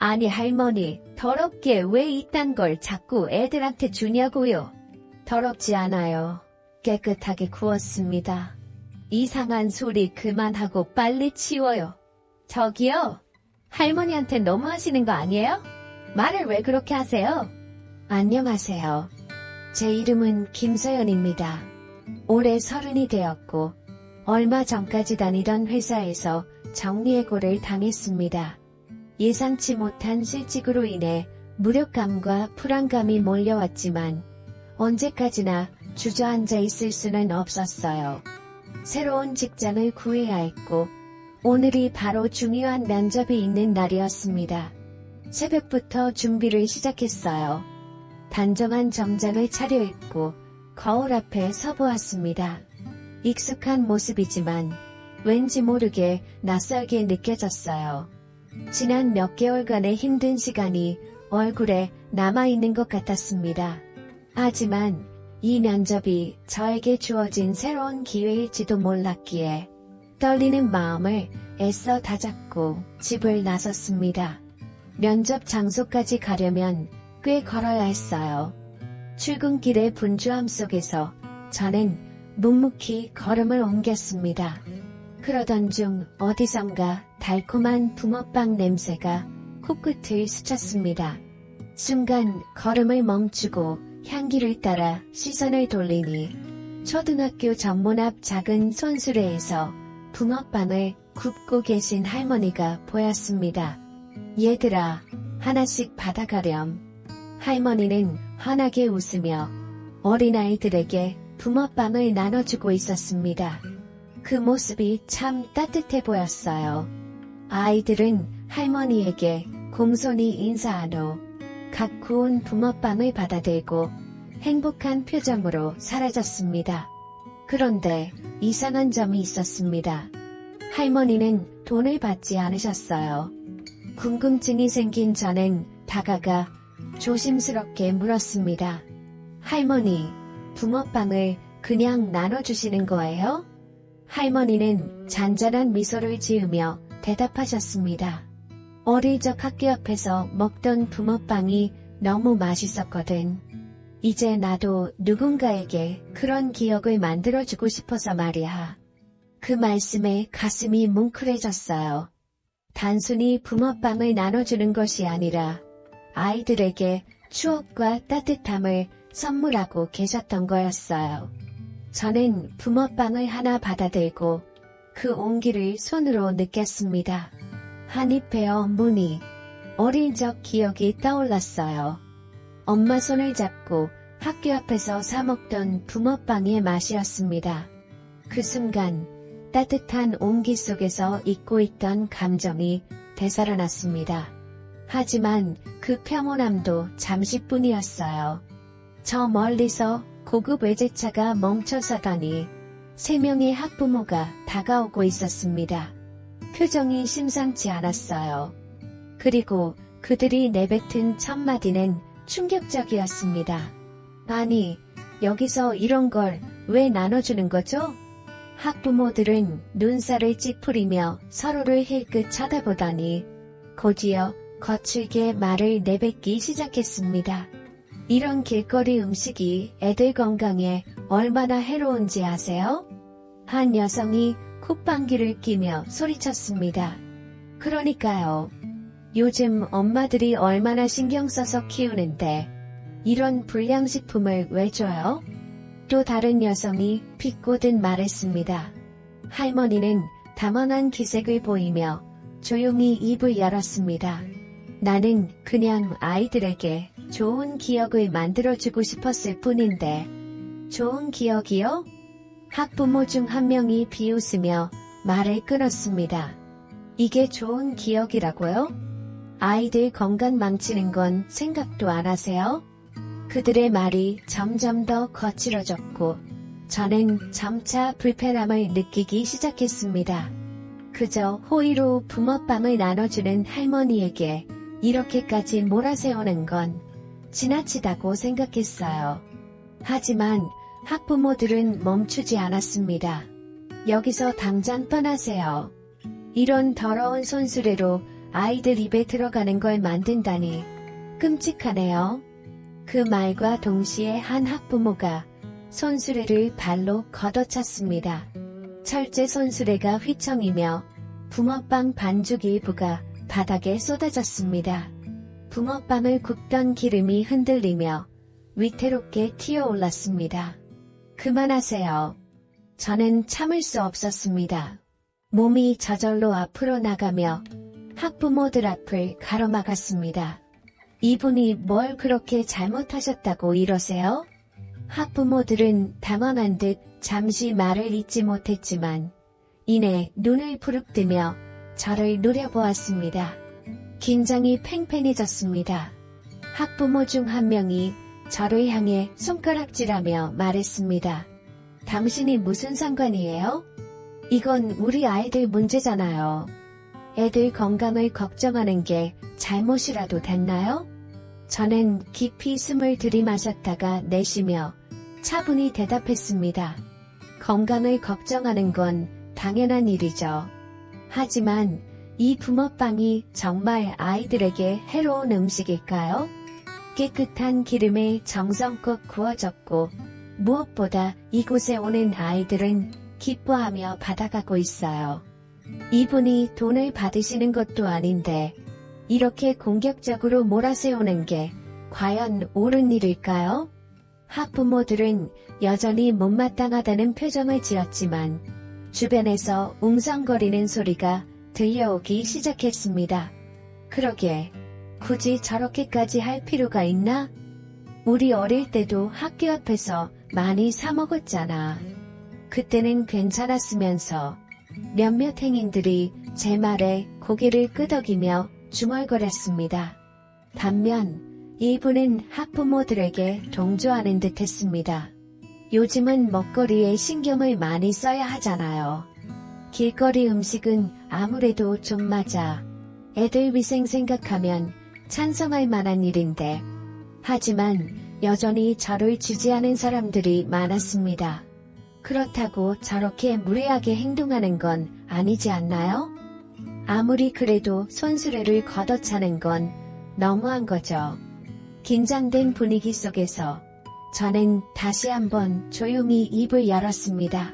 아니 할머니, 더럽게 왜 이딴 걸 자꾸 애들한테 주냐고요? 더럽지 않아요. 깨끗하게 구웠습니다. 이상한 소리 그만하고 빨리 치워요. 저기요. 할머니한테 너무 하시는 거 아니에요? 말을 왜 그렇게 하세요? 안녕하세요. 제 이름은 김서연입니다. 올해 서른이 되었고, 얼마 전까지 다니던 회사에서 정리해고를 당했습니다. 예상치 못한 실직으로 인해 무력감과 불안감이 몰려왔지만, 언제까지나 주저앉아 있을 수는 없었어요. 새로운 직장을 구해야 했고, 오늘이 바로 중요한 면접이 있는 날이었습니다. 새벽부터 준비를 시작했어요. 단정한 정장을 차려입고 거울 앞에 서보았습니다. 익숙한 모습이지만 왠지 모르게 낯설게 느껴졌어요. 지난 몇 개월간의 힘든 시간이 얼굴에 남아있는 것 같았습니다. 하지만 이 면접이 저에게 주어진 새로운 기회일지도 몰랐기에 떨리는 마음을 애써 다잡고 집을 나섰습니다. 면접 장소까지 가려면 꽤 걸어야 했어요. 출근길의 분주함 속에서 저는 묵묵히 걸음을 옮겼습니다. 그러던 중 어디선가 달콤한 붕어빵 냄새가 코끝을 스쳤습니다. 순간 걸음을 멈추고 향기를 따라 시선을 돌리니 초등학교 전문 앞 작은 손수레에서 붕어빵을 굽고 계신 할머니가 보였습니다. 얘들아, 하나씩 받아가렴. 할머니는 환하게 웃으며 어린아이들에게 붕어빵을 나눠주고 있었습니다. 그 모습이 참 따뜻해 보였어요. 아이들은 할머니에게 공손히 인사한 후 각 구운 붕어빵을 받아들고 행복한 표정으로 사라졌습니다. 그런데 이상한 점이 있었습니다. 할머니는 돈을 받지 않으셨어요. 궁금증이 생긴 저는 다가가 조심스럽게 물었습니다. 할머니, 붕어빵을 그냥 나눠주시는 거예요? 할머니는 잔잔한 미소를 지으며 대답하셨습니다. 어릴 적 학교 앞에서 먹던 붕어빵이 너무 맛있었거든. 이제 나도 누군가에게 그런 기억을 만들어주고 싶어서 말이야. 그 말씀에 가슴이 뭉클해졌어요. 단순히 붕어빵을 나눠주는 것이 아니라 아이들에게 추억과 따뜻함을 선물하고 계셨던 거였어요. 저는 붕어빵을 하나 받아들고 그 온기를 손으로 느꼈습니다. 한입 베어 무늬 어린 적 기억이 떠올랐어요. 엄마 손을 잡고 학교 앞에서 사 먹던 붕어빵의 맛이었습니다. 그 순간 따뜻한 온기 속에서 잊고 있던 감정이 되살아났습니다. 하지만 그 평온함도 잠시뿐이었어요. 저 멀리서 고급 외제차가 멈춰서더니 세 명의 학부모가 다가오고 있었습니다. 표정이 심상치 않았어요. 그리고 그들이 내뱉은 첫 마디는 충격적이었습니다. 아니, 여기서 이런 걸 왜 나눠주는 거죠? 학부모들은 눈살을 찌푸리며 서로를 힐끗 쳐다보더니 곧이어 거칠게 말을 내뱉기 시작했습니다. 이런 길거리 음식이 애들 건강에 얼마나 해로운지 아세요? 한 여성이 콧방귀를 끼며 소리쳤습니다. 그러니까요. 요즘 엄마들이 얼마나 신경 써서 키우는데 이런 불량식품을 왜 줘요? 또 다른 여성이 비꼬듯 말했습니다. 할머니는 담원한 기색을 보이며 조용히 입을 열었습니다. 나는 그냥 아이들에게 좋은 기억을 만들어주고 싶었을 뿐인데, 좋은 기억이요? 학부모 중 한 명이 비웃으며 말을 끊었습니다. 이게 좋은 기억이라고요? 아이들 건강 망치는 건 생각도 안 하세요? 그들의 말이 점점 더 거칠어졌고, 저는 점차 불편함을 느끼기 시작했습니다. 그저 호의로 붕어빵을 나눠주는 할머니에게 이렇게까지 몰아세우는 건 지나치다고 생각했어요. 하지만 학부모들은 멈추지 않았습니다. 여기서 당장 떠나세요. 이런 더러운 손수레로 아이들 입에 들어가는 걸 만든다니 끔찍하네요. 그 말과 동시에 한 학부모가 손수레를 발로 걷어찼습니다. 철제 손수레가 휘청이며 붕어빵 반죽 일부가 바닥에 쏟아졌습니다. 붕어빵을 굽던 기름이 흔들리며 위태롭게 튀어올랐습니다. 그만하세요. 저는 참을 수 없었습니다. 몸이 저절로 앞으로 나가며 학부모들 앞을 가로막았습니다. 이분이 뭘 그렇게 잘못하셨다고 이러세요? 학부모들은 당황한 듯 잠시 말을 잇지 못했지만 이내 눈을 부릅뜨며 저를 노려보았습니다. 긴장이 팽팽해졌습니다. 학부모 중 한 명이 저를 향해 손가락질하며 말했습니다. 당신이 무슨 상관이에요? 이건 우리 아이들 문제잖아요. 애들 건강을 걱정하는 게 잘못이라도 됐나요? 저는 깊이 숨을 들이마셨다가 내쉬며 차분히 대답했습니다. 건강을 걱정하는 건 당연한 일이죠. 하지만 이 붕어빵이 정말 아이들에게 해로운 음식일까요? 깨끗한 기름에 정성껏 구워졌고 무엇보다 이곳에 오는 아이들은 기뻐하며 받아가고 있어요. 이분이 돈을 받으시는 것도 아닌데 이렇게 공격적으로 몰아세우는 게 과연 옳은 일일까요? 학부모들은 여전히 못마땅하다는 표정을 지었지만 주변에서 웅성거리는 소리가 들려오기 시작했습니다. 그러게 굳이 저렇게까지 할 필요가 있나? 우리 어릴 때도 학교 앞에서 많이 사 먹었잖아. 그때는 괜찮았으면서 몇몇 행인들이 제 말에 고개를 끄덕이며 중얼거렸습니다. 반면 이분은 학부모들에게 동조하는 듯 했습니다. 요즘은 먹거리에 신경을 많이 써야 하잖아요. 길거리 음식은 아무래도 좀 맞아. 애들 위생 생각하면 찬성할 만한 일인데. 하지만 여전히 저를 지지하는 사람들이 많았습니다. 그렇다고 저렇게 무례하게 행동하는 건 아니지 않나요? 아무리 그래도 손수레를 걷어차는 건 너무한 거죠. 긴장된 분위기 속에서 저는 다시 한번 조용히 입을 열었습니다.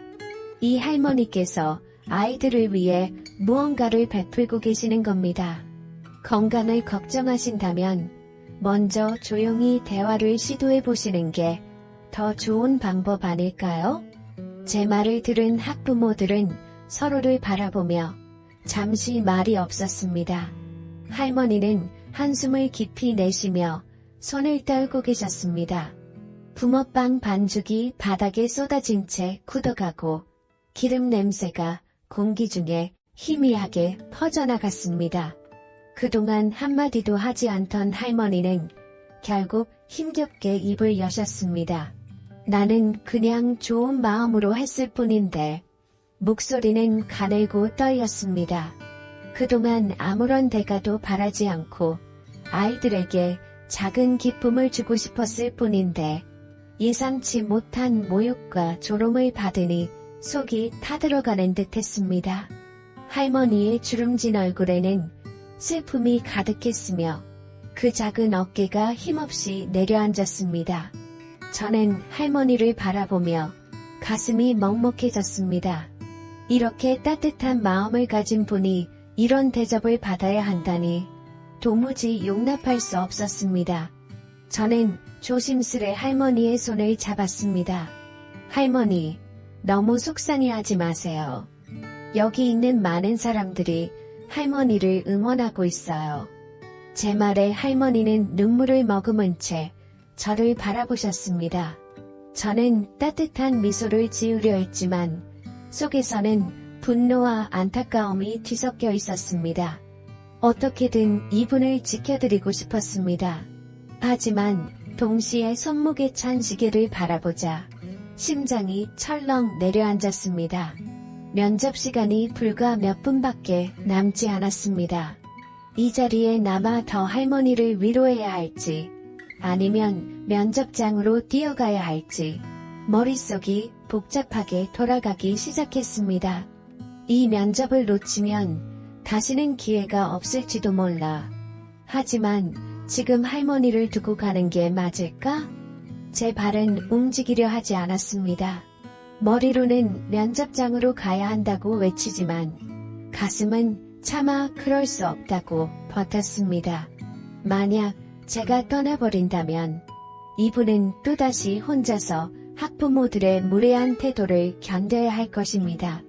이 할머니께서 아이들을 위해 무언가를 베풀고 계시는 겁니다. 건강을 걱정하신다면 먼저 조용히 대화를 시도해 보시는 게 더 좋은 방법 아닐까요? 제 말을 들은 학부모들은 서로를 바라보며 잠시 말이 없었습니다. 할머니는 한숨을 깊이 내쉬며 손을 떨고 계셨습니다. 붕어빵 반죽이 바닥에 쏟아진 채 굳어가고 기름 냄새가 공기 중에 희미하게 퍼져나갔습니다. 그동안 한마디도 하지 않던 할머니는 결국 힘겹게 입을 여셨습니다. 나는 그냥 좋은 마음으로 했을 뿐인데 목소리는 가늘고 떨렸습니다. 그동안 아무런 대가도 바라지 않고 아이들에게 작은 기쁨을 주고 싶었을 뿐인데 예상치 못한 모욕과 조롱을 받으니 속이 타들어가는 듯 했습니다. 할머니의 주름진 얼굴에는 슬픔이 가득했으며 그 작은 어깨가 힘없이 내려앉았습니다. 저는 할머니를 바라보며 가슴이 먹먹해졌습니다. 이렇게 따뜻한 마음을 가진 분이 이런 대접을 받아야 한다니 도무지 용납할 수 없었습니다. 저는 조심스레 할머니의 손을 잡았습니다. 할머니, 너무 속상해하지 마세요. 여기 있는 많은 사람들이 할머니를 응원하고 있어요. 제 말에 할머니는 눈물을 머금은 채 저를 바라보셨습니다. 저는 따뜻한 미소를 지으려 했지만 속에서는 분노와 안타까움이 뒤섞여 있었습니다. 어떻게든 이분을 지켜드리고 싶었습니다. 하지만 동시에 손목에 찬 시계를 바라보자 심장이 철렁 내려앉았습니다. 면접 시간이 불과 몇 분밖에 남지 않았습니다. 이 자리에 남아 더 할머니를 위로해야 할지 아니면 면접장으로 뛰어가야 할지 머릿속이 복잡하게 돌아가기 시작했습니다. 이 면접을 놓치면 다시는 기회가 없을지도 몰라. 하지만 지금 할머니를 두고 가는 게 맞을까? 제 발은 움직이려 하지 않았습니다. 머리로는 면접장으로 가야 한다고 외치지만 가슴은 차마 그럴 수 없다고 버텼습니다. 만약 제가 떠나버린다면 이분은 또다시 혼자서 학부모들의 무례한 태도를 견뎌야 할 것입니다.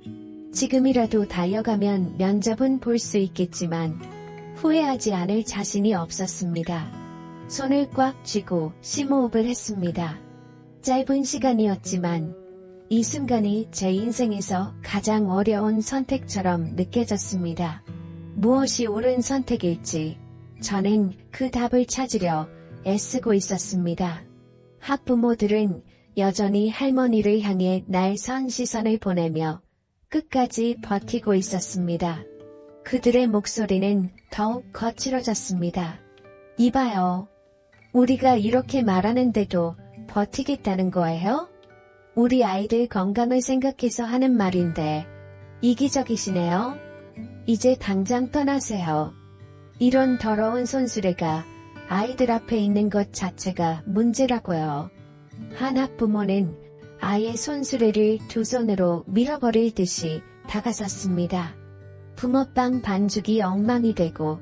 지금이라도 달려가면 면접은 볼 수 있겠지만 후회하지 않을 자신이 없었습니다. 손을 꽉 쥐고 심호흡을 했습니다. 짧은 시간이었지만 이 순간이 제 인생에서 가장 어려운 선택처럼 느껴졌습니다. 무엇이 옳은 선택일지 저는 그 답을 찾으려 애쓰고 있었습니다. 학부모들은 여전히 할머니를 향해 날선 시선을 보내며 끝까지 버티고 있었습니다. 그들의 목소리는 더욱 거칠어졌습니다. 이봐요. 우리가 이렇게 말하는데도 버티겠다는 거예요? 우리 아이들 건강을 생각해서 하는 말인데 이기적이시네요. 이제 당장 떠나세요. 이런 더러운 손수레가 아이들 앞에 있는 것 자체가 문제라고요. 한 학부모는 아이의 손수레를 두 손으로 밀어버릴 듯이 다가섰습니다. 붕어빵 반죽이 엉망이 되고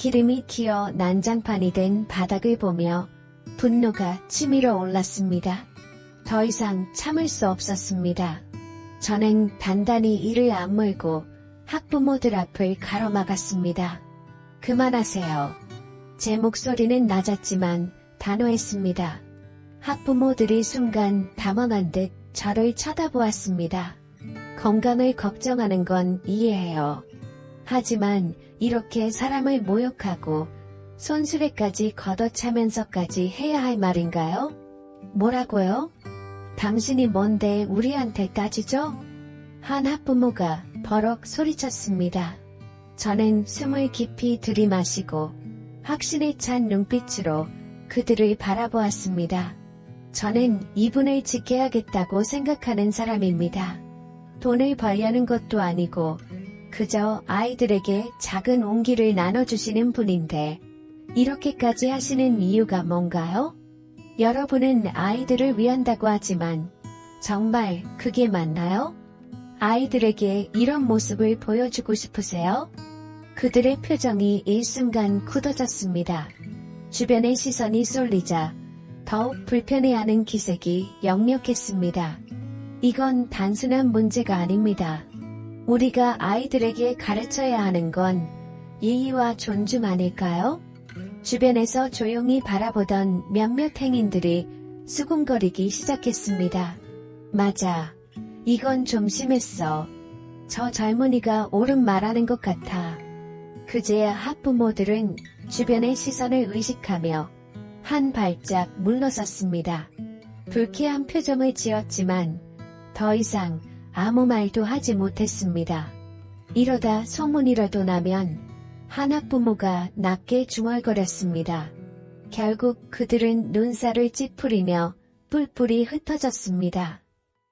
기름이 튀어 난장판이 된 바닥을 보며 분노가 치밀어 올랐습니다. 더 이상 참을 수 없었습니다. 저는 단단히 이를 악물고 학부모들 앞을 가로막았습니다. 그만하세요. 제 목소리는 낮았지만 단호했습니다. 학부모들이 순간 당황한 듯 저를 쳐다보았습니다. 건강을 걱정하는 건 이해해요. 하지만 이렇게 사람을 모욕하고 손수레까지 걷어차면서까지 해야 할 말인가요? 뭐라고요? 당신이 뭔데 우리한테 따지죠? 한 학부모가 버럭 소리쳤습니다. 저는 숨을 깊이 들이마시고 확신에 찬 눈빛으로 그들을 바라보았습니다. 저는 이분을 지켜야겠다고 생각하는 사람입니다. 돈을 벌려는 것도 아니고 그저 아이들에게 작은 온기를 나눠주시는 분인데 이렇게까지 하시는 이유가 뭔가요? 여러분은 아이들을 위한다고 하지만 정말 그게 맞나요? 아이들에게 이런 모습을 보여주고 싶으세요? 그들의 표정이 일순간 굳어졌습니다. 주변의 시선이 쏠리자 더욱 불편해하는 기색이 역력했습니다. 이건 단순한 문제가 아닙니다. 우리가 아이들에게 가르쳐야 하는 건 예의와 존중 아닐까요? 주변에서 조용히 바라보던 몇몇 행인들이 수군거리기 시작했습니다. 맞아. 이건 좀 심했어. 저 젊은이가 옳은 말하는 것 같아. 그제야 학부모들은 주변의 시선을 의식하며 한 발짝 물러섰습니다. 불쾌한 표정을 지었지만 더 이상 아무 말도 하지 못했습니다. 이러다 소문이라도 나면 한 학부모가 낮게 중얼거렸습니다. 결국 그들은 눈살을 찌푸리며 뿔뿔이 흩어졌습니다.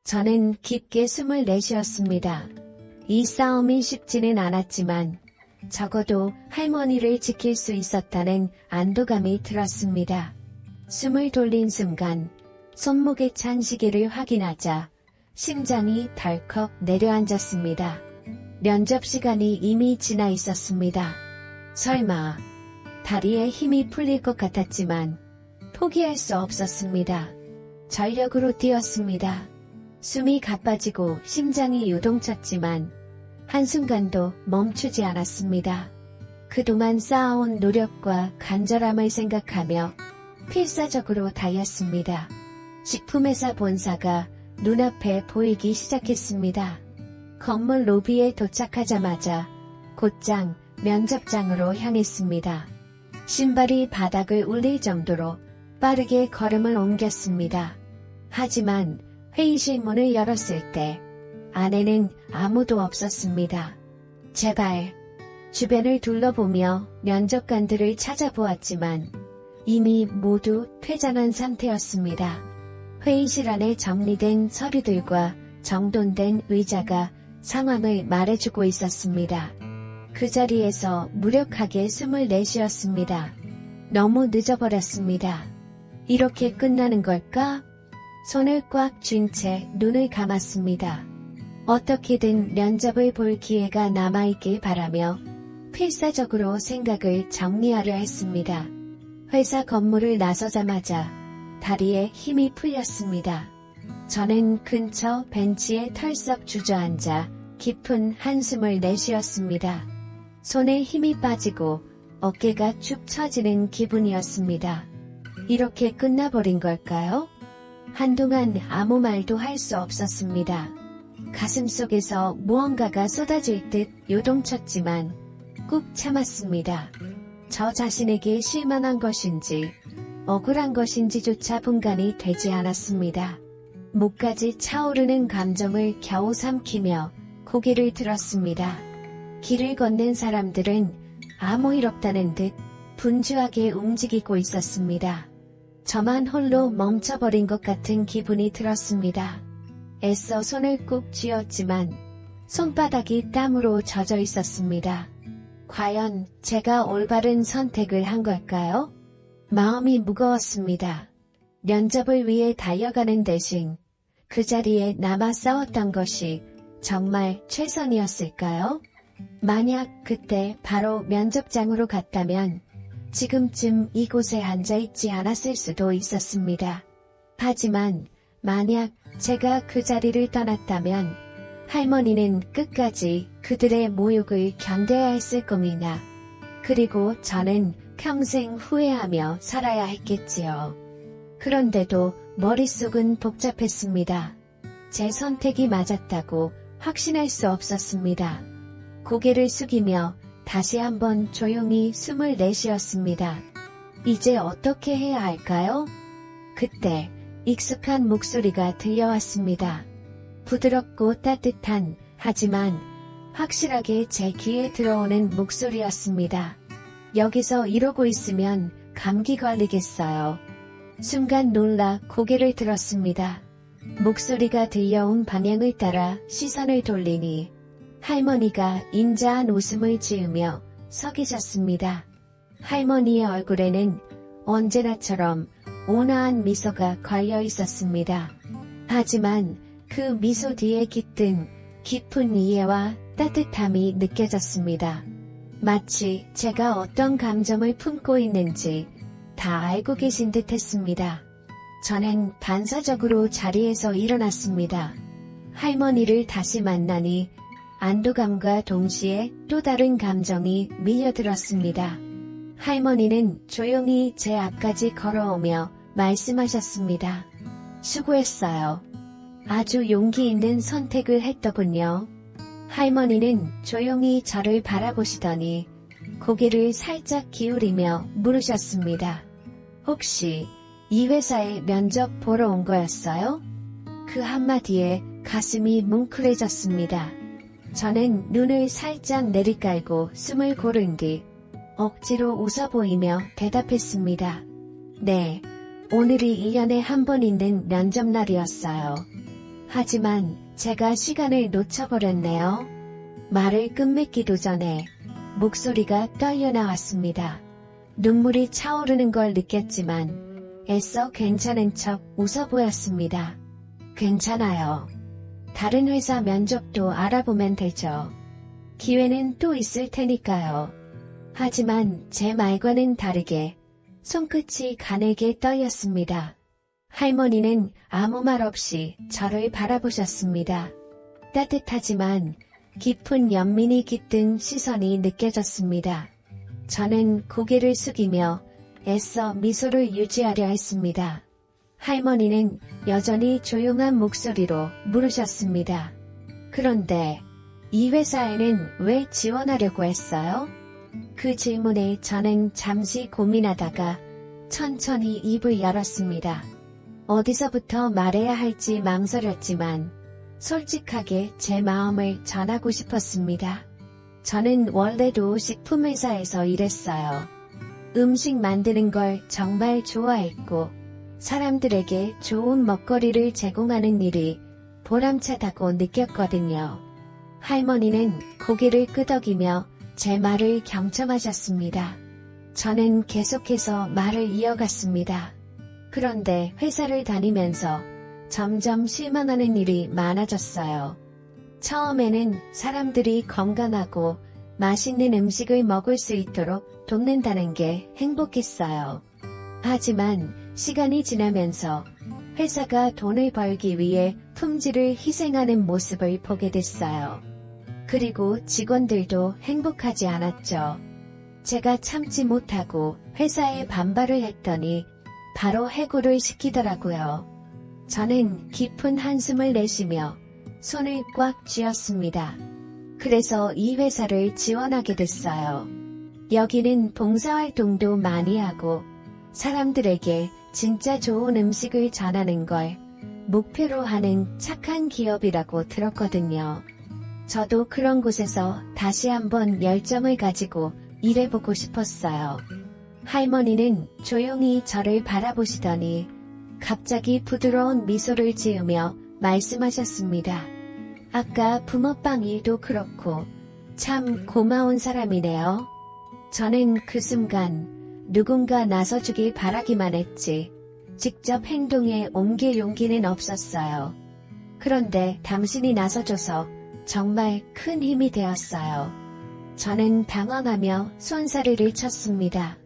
저는 깊게 숨을 내쉬었습니다. 이 싸움이 쉽지는 않았지만 적어도 할머니를 지킬 수 있었다는 안도감이 들었습니다. 숨을 돌린 순간 손목에 찬 시계를 확인하자 심장이 덜컥 내려앉았습니다. 면접 시간이 이미 지나 있었습니다. 설마 다리에 힘이 풀릴 것 같았지만 포기할 수 없었습니다. 전력으로 뛰었습니다. 숨이 가빠지고 심장이 요동쳤지만 한순간도 멈추지 않았습니다. 그동안 쌓아온 노력과 간절함을 생각하며 필사적으로 달렸습니다. 식품회사 본사가 눈앞에 보이기 시작했습니다. 건물 로비에 도착하자마자 곧장 면접장으로 향했습니다. 신발이 바닥을 울릴 정도로 빠르게 걸음을 옮겼습니다. 하지만 회의실 문을 열었을 때 안에는 아무도 없었습니다. 제발 주변을 둘러보며 면접관들을 찾아보았지만 이미 모두 퇴장한 상태였습니다. 회의실 안에 정리된 서류들과 정돈된 의자가 상황을 말해주고 있었습니다. 그 자리에서 무력하게 숨을 내쉬었습니다. 너무 늦어버렸습니다. 이렇게 끝나는 걸까? 손을 꽉 쥔 채 눈을 감았습니다. 어떻게든 면접을 볼 기회가 남아있길 바라며 필사적으로 생각을 정리하려 했습니다. 회사 건물을 나서자마자 다리에 힘이 풀렸습니다. 저는 근처 벤치에 털썩 주저앉아 깊은 한숨을 내쉬었습니다. 손에 힘이 빠지고 어깨가 축 처지는 기분이었습니다. 이렇게 끝나버린 걸까요? 한동안 아무 말도 할 수 없었습니다. 가슴 속에서 무언가가 쏟아질 듯 요동쳤지만 꾹 참았습니다. 저 자신에게 실망한 것인지 억울한 것인지조차 분간이 되지 않았습니다. 목까지 차오르는 감정을 겨우 삼키며 고개를 들었습니다. 길을 걷는 사람들은 아무 일 없다는 듯 분주하게 움직이고 있었습니다. 저만 홀로 멈춰버린 것 같은 기분이 들었습니다. 애써 손을 꾹 쥐었지만 손바닥이 땀으로 젖어 있었습니다. 과연 제가 올바른 선택을 한 걸까요? 마음이 무거웠습니다. 면접을 위해 달려가는 대신 그 자리에 남아 싸웠던 것이 정말 최선이었을까요? 만약 그때 바로 면접장으로 갔다면 지금쯤 이곳에 앉아 있지 않았을 수도 있었습니다. 하지만 만약 제가 그 자리를 떠났다면 할머니는 끝까지 그들의 모욕을 견뎌야 했을 겁니다. 그리고 저는 평생 후회하며 살아야 했겠지요. 그런데도 머릿속은 복잡했습니다. 제 선택이 맞았다고 확신할 수 없었습니다. 고개를 숙이며 다시 한번 조용히 숨을 내쉬었습니다. 이제 어떻게 해야 할까요? 그때 익숙한 목소리가 들려왔습니다. 부드럽고 따뜻한 하지만 확실하게 제 귀에 들어오는 목소리였습니다. 여기서 이러고 있으면 감기 걸리겠어요. 순간 놀라 고개를 들었습니다. 목소리가 들려온 방향을 따라 시선을 돌리니 할머니가 인자한 웃음을 지으며 서 계셨습니다. 할머니의 얼굴에는 언제나처럼 온화한 미소가 걸려 있었습니다. 하지만 그 미소 뒤에 깃든 깊은 이해와 따뜻함이 느껴졌습니다. 마치 제가 어떤 감정을 품고 있는지 다 알고 계신 듯 했습니다. 저는 반사적으로 자리에서 일어났습니다. 할머니를 다시 만나니 안도감과 동시에 또 다른 감정이 밀려들었습니다. 할머니는 조용히 제 앞까지 걸어오며 말씀하셨습니다. 수고했어요. 아주 용기 있는 선택을 했더군요. 할머니는 조용히 저를 바라보시더니 고개를 살짝 기울이며 물으셨습니다. 혹시 이 회사에 면접 보러 온 거였어요? 그 한마디에 가슴이 뭉클해졌습니다. 저는 눈을 살짝 내리깔고 숨을 고른 뒤 억지로 웃어 보이며 대답했습니다. 네, 오늘이 1년에 한 번 있는 면접날이었어요. 하지만 제가 시간을 놓쳐버렸네요. 말을 끝맺기도 전에 목소리가 떨려 나왔습니다. 눈물이 차오르는 걸 느꼈지만 애써 괜찮은 척 웃어 보였습니다. 괜찮아요. 다른 회사 면접도 알아보면 되죠. 기회는 또 있을 테니까요. 하지만 제 말과는 다르게 손끝이 가늘게 떨렸습니다. 할머니는 아무 말 없이 저를 바라보셨습니다. 따뜻하지만 깊은 연민이 깃든 시선이 느껴졌습니다. 저는 고개를 숙이며 애써 미소를 유지하려 했습니다. 할머니는 여전히 조용한 목소리로 물으셨습니다. 그런데 이 회사에는 왜 지원하려고 했어요? 그 질문에 저는 잠시 고민하다가 천천히 입을 열었습니다. 어디서부터 말해야 할지 망설였지만 솔직하게 제 마음을 전하고 싶었습니다. 저는 원래도 식품회사에서 일했어요. 음식 만드는 걸 정말 좋아했고 사람들에게 좋은 먹거리를 제공하는 일이 보람차다고 느꼈거든요. 할머니는 고개를 끄덕이며 제 말을 경청하셨습니다. 저는 계속해서 말을 이어갔습니다. 그런데 회사를 다니면서 점점 실망하는 일이 많아졌어요. 처음에는 사람들이 건강하고 맛있는 음식을 먹을 수 있도록 돕는다는 게 행복했어요. 하지만 시간이 지나면서 회사가 돈을 벌기 위해 품질을 희생하는 모습을 보게 됐어요. 그리고 직원들도 행복하지 않았죠. 제가 참지 못하고 회사에 반발을 했더니 바로 해고를 시키더라고요. 저는 깊은 한숨을 내쉬며 손을 꽉 쥐었습니다. 그래서 이 회사를 지원하게 됐어요. 여기는 봉사활동도 많이 하고 사람들에게 진짜 좋은 음식을 전하는 걸 목표로 하는 착한 기업이라고 들었거든요. 저도 그런 곳에서 다시 한번 열정을 가지고 일해보고 싶었어요. 할머니는 조용히 저를 바라보시더니 갑자기 부드러운 미소를 지으며 말씀하셨습니다. 아까 붕어빵 일도 그렇고 참 고마운 사람이네요. 저는 그 순간 누군가 나서주길 바라기만 했지 직접 행동에 옮길 용기는 없었어요. 그런데 당신이 나서줘서 정말 큰 힘이 되었어요. 저는 당황하며 손사래를 쳤습니다.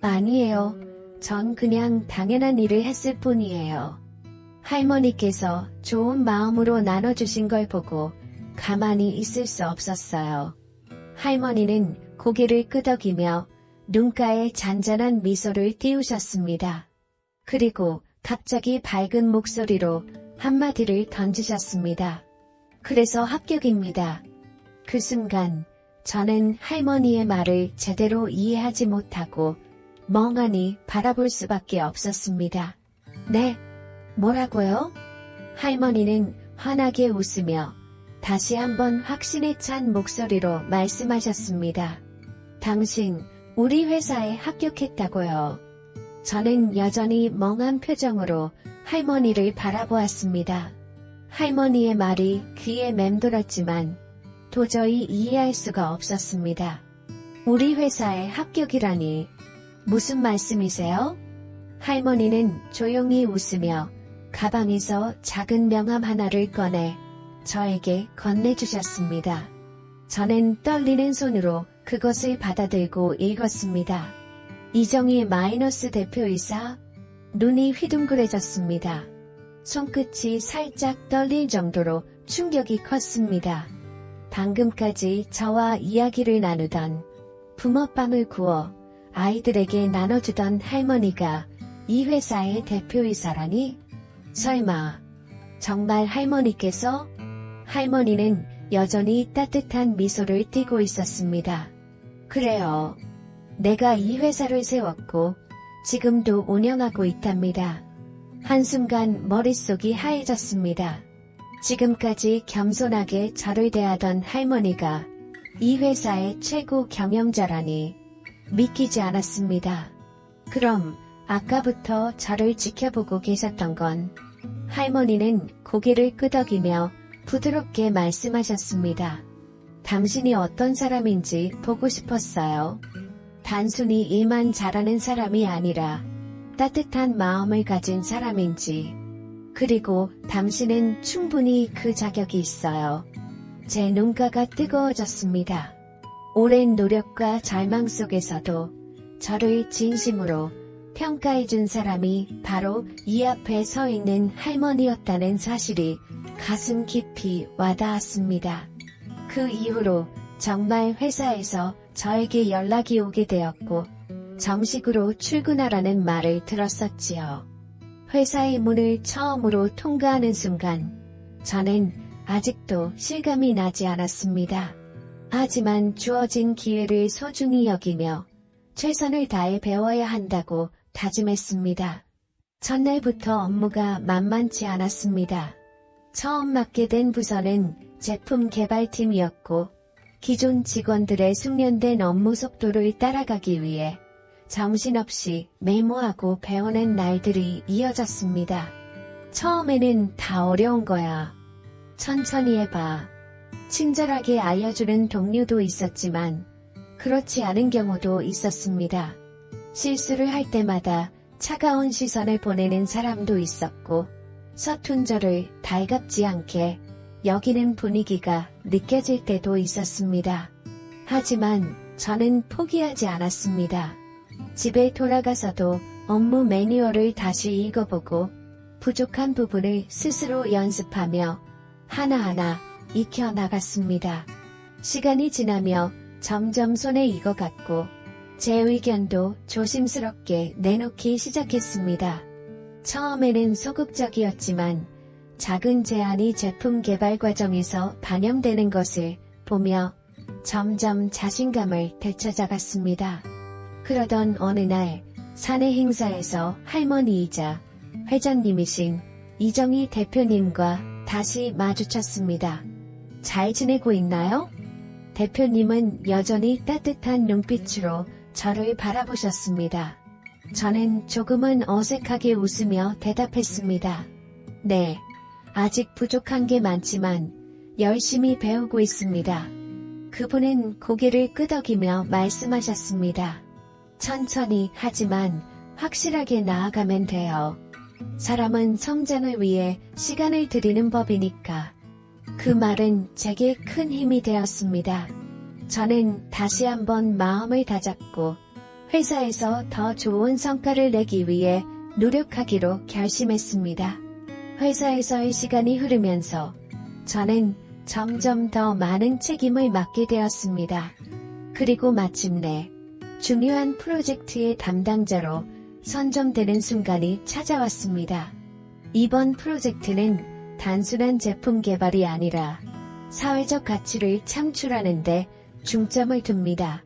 아니에요. 전 그냥 당연한 일을 했을 뿐이에요. 할머니께서 좋은 마음으로 나눠주신 걸 보고 가만히 있을 수 없었어요. 할머니는 고개를 끄덕이며 눈가에 잔잔한 미소를 띄우셨습니다. 그리고 갑자기 밝은 목소리로 한마디를 던지셨습니다. 그래서 합격입니다. 그 순간 저는 할머니의 말을 제대로 이해하지 못하고 멍하니 바라볼 수밖에 없었습니다. 네, 뭐라고요? 할머니는 환하게 웃으며 다시 한번 확신에 찬 목소리로 말씀하셨습니다. 당신, 우리 회사에 합격했다고요. 저는 여전히 멍한 표정으로 할머니를 바라보았습니다. 할머니의 말이 귀에 맴돌았지만 도저히 이해할 수가 없었습니다. 우리 회사에 합격이라니 무슨 말씀이세요? 할머니는 조용히 웃으며 가방에서 작은 명함 하나를 꺼내 저에게 건네주셨습니다. 저는 떨리는 손으로 그것을 받아들고 읽었습니다. 이정희 마이너스 대표이사 눈이 휘둥그레졌습니다. 손끝이 살짝 떨릴 정도로 충격이 컸습니다. 방금까지 저와 이야기를 나누던 붕어빵을 구워 아이들에게 나눠주던 할머니가 이 회사의 대표이사라니? 설마 정말 할머니께서? 할머니는 여전히 따뜻한 미소를 띠고 있었습니다. 그래요. 내가 이 회사를 세웠고 지금도 운영하고 있답니다. 한순간 머릿속이 하얘졌습니다. 지금까지 겸손하게 저를 대하던 할머니가 이 회사의 최고 경영자라니 믿기지 않았습니다. 그럼 아까부터 저를 지켜보고 계셨던 건 할머니는 고개를 끄덕이며 부드럽게 말씀하셨습니다. 당신이 어떤 사람인지 보고 싶었어요. 단순히 일만 잘하는 사람이 아니라 따뜻한 마음을 가진 사람인지, 그리고 당신은 충분히 그 자격이 있어요. 제 눈가가 뜨거워졌습니다. 오랜 노력과 절망 속에서도 저를 진심으로 평가해준 사람이 바로 이 앞에 서 있는 할머니였다는 사실이 가슴 깊이 와닿았습니다. 그 이후로 정말 회사에서 저에게 연락이 오게 되었고 정식으로 출근하라는 말을 들었었지요. 회사의 문을 처음으로 통과하는 순간 저는 아직도 실감이 나지 않았습니다. 하지만 주어진 기회를 소중히 여기며 최선을 다해 배워야 한다고 다짐했습니다. 첫날부터 업무가 만만치 않았습니다. 처음 맡게 된 부서는 제품 개발팀이었고 기존 직원들의 숙련된 업무 속도를 따라가기 위해 정신없이 메모하고 배우는 날들이 이어졌습니다. 처음에는 다 어려운 거야. 천천히 해봐. 친절하게 알려주는 동료도 있었지만 그렇지 않은 경우도 있었습니다. 실수를 할 때마다 차가운 시선을 보내는 사람도 있었고, 서툰 저를 달갑지 않게 여기는 분위기가 느껴질 때도 있었습니다. 하지만 저는 포기하지 않았습니다. 집에 돌아가서도 업무 매뉴얼을 다시 읽어보고 부족한 부분을 스스로 연습하며 하나하나 익혀 나갔습니다. 시간이 지나며 점점 손에 익어갔고 제 의견도 조심스럽게 내놓기 시작했습니다. 처음에는 소극적이었지만 작은 제안이 제품 개발 과정에서 반영되는 것을 보며 점점 자신감을 되찾아갔습니다. 그러던 어느 날 사내 행사에서 할머니이자 회장님이신 이정희 대표님과 다시 마주쳤습니다. 잘 지내고 있나요? 대표님은 여전히 따뜻한 눈빛으로 저를 바라보셨습니다. 저는 조금은 어색하게 웃으며 대답했습니다. 네, 아직 부족한 게 많지만 열심히 배우고 있습니다. 그분은 고개를 끄덕이며 말씀하셨습니다. 천천히 하지만 확실하게 나아가면 돼요. 사람은 성장을 위해 시간을 들이는 법이니까. 그 말은 제게 큰 힘이 되었습니다. 저는 다시 한번 마음을 다잡고 회사에서 더 좋은 성과를 내기 위해 노력하기로 결심했습니다. 회사에서의 시간이 흐르면서 저는 점점 더 많은 책임을 맡게 되었습니다. 그리고 마침내 중요한 프로젝트의 담당자로 선정되는 순간이 찾아왔습니다. 이번 프로젝트는 단순한 제품 개발이 아니라 사회적 가치를 창출하는데 중점을 둡니다.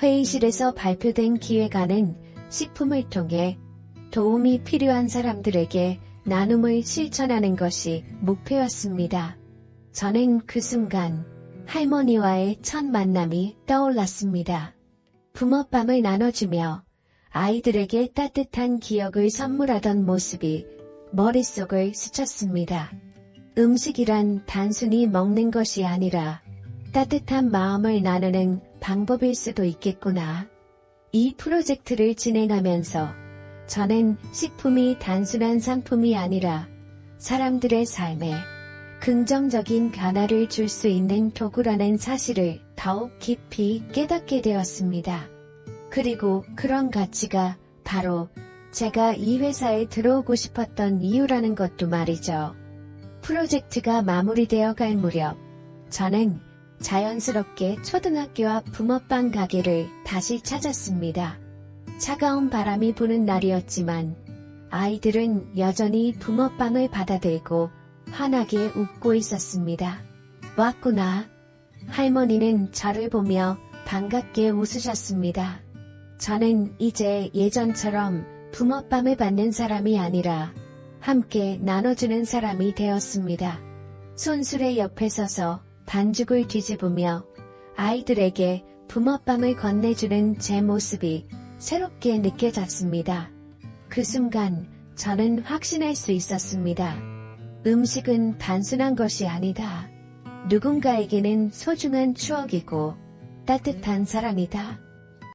회의실에서 발표된 기획안은 식품을 통해 도움이 필요한 사람들에게 나눔을 실천하는 것이 목표였습니다. 저는 그 순간 할머니와의 첫 만남이 떠올랐습니다. 붕어빵을 나눠주며 아이들에게 따뜻한 기억을 선물하던 모습이 머릿속을 스쳤습니다. 음식이란 단순히 먹는 것이 아니라 따뜻한 마음을 나누는 방법일 수도 있겠구나. 이 프로젝트를 진행하면서 저는 식품이 단순한 상품이 아니라 사람들의 삶에 긍정적인 변화를 줄 수 있는 도구라는 사실을 더욱 깊이 깨닫게 되었습니다. 그리고 그런 가치가 바로 제가 이 회사에 들어오고 싶었던 이유라는 것도 말이죠. 프로젝트가 마무리되어 갈 무렵, 저는 자연스럽게 초등학교 앞 붕어빵 가게를 다시 찾았습니다. 차가운 바람이 부는 날이었지만 아이들은 여전히 붕어빵을 받아들고 환하게 웃고 있었습니다. 왔구나. 할머니는 저를 보며 반갑게 웃으셨습니다. 저는 이제 예전처럼 붕어빵을 받는 사람이 아니라 함께 나눠주는 사람이 되었습니다. 손수레 옆에 서서 반죽을 뒤집으며 아이들에게 붕어빵을 건네주는 제 모습이 새롭게 느껴졌습니다. 그 순간 저는 확신할 수 있었습니다. 음식은 단순한 것이 아니다. 누군가에게는 소중한 추억이고 따뜻한 사랑이다.